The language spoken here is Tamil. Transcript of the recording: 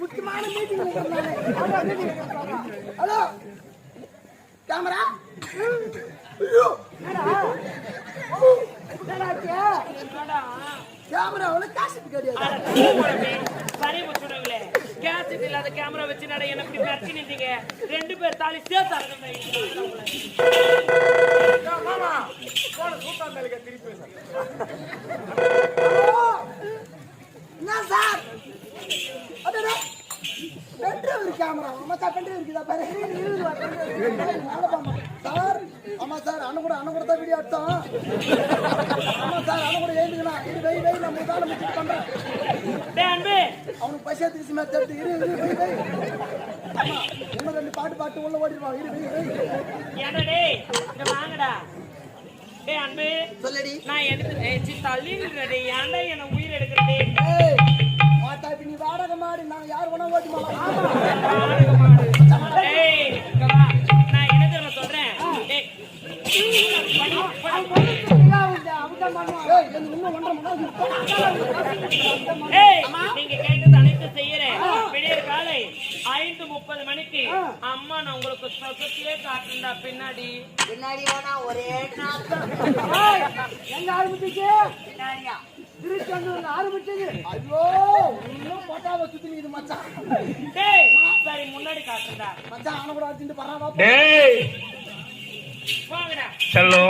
முக்கியமான ஹலோ கேமரா கிடையாது சரி கேசட் இல்லாத கேமரா வச்சு நட என்ன இப்படி கட்டி நின்றீங்க ரெண்டு பேர் தாலி சேர்த்து மாமா போன திருப்பி சார் ஹலோ என்ன சார் அடடே பென்ட்ரைவ் கேமரா. ஆமா சார் பென்ட்ரைவ் இருக்குதா பாரு. சார் ஆமா சார் அண்ணன் கூட அண்ணன் கூட தான் வீடியோ எடுத்தோம். ஆமா சார் அண்ணன் கூட எழுந்துக்கலாம் இரு வெய் வெய் நான் முதல்ல முடிச்சுட்டு பண்றேன். அவனுக்கு பசியா திருச்சி மேட்ச் எடுத்து இரு இரு வெய் வெய். இன்னும் ரெண்டு பாட்டு பாட்டு உள்ள ஓடிடுவான் இரு வெய் வெய். டேய்? இங்க வாங்கடா. டேய் அன்பு. சொல்லடி. நான் எடுத்து ஏய் தள்ளி ஏன்டா என்ன உயிர் எடுக்கிறதே நீங்க கேட்டது அனைத்து செய்யறேன் விடியற் காலை ஐந்து முப்பது மணிக்கு அம்மா நான் உங்களுக்கு சொசத்திலே காட்டுண்டா பின்னாடி பின்னாடி வேணா ஒரே எங்க ஆரம்பிச்சிச்சு பின்னாடியா திருச்செந்தூர்ல ஆரம்பிச்சது. ஐயோ. போட்டாவை சுத்தி இது மச்சான். டேய் சரி முன்னாடி காட்டுண்டா மச்சான் அவனை கூட அடிச்சுட்டு பராவா செல்லோ.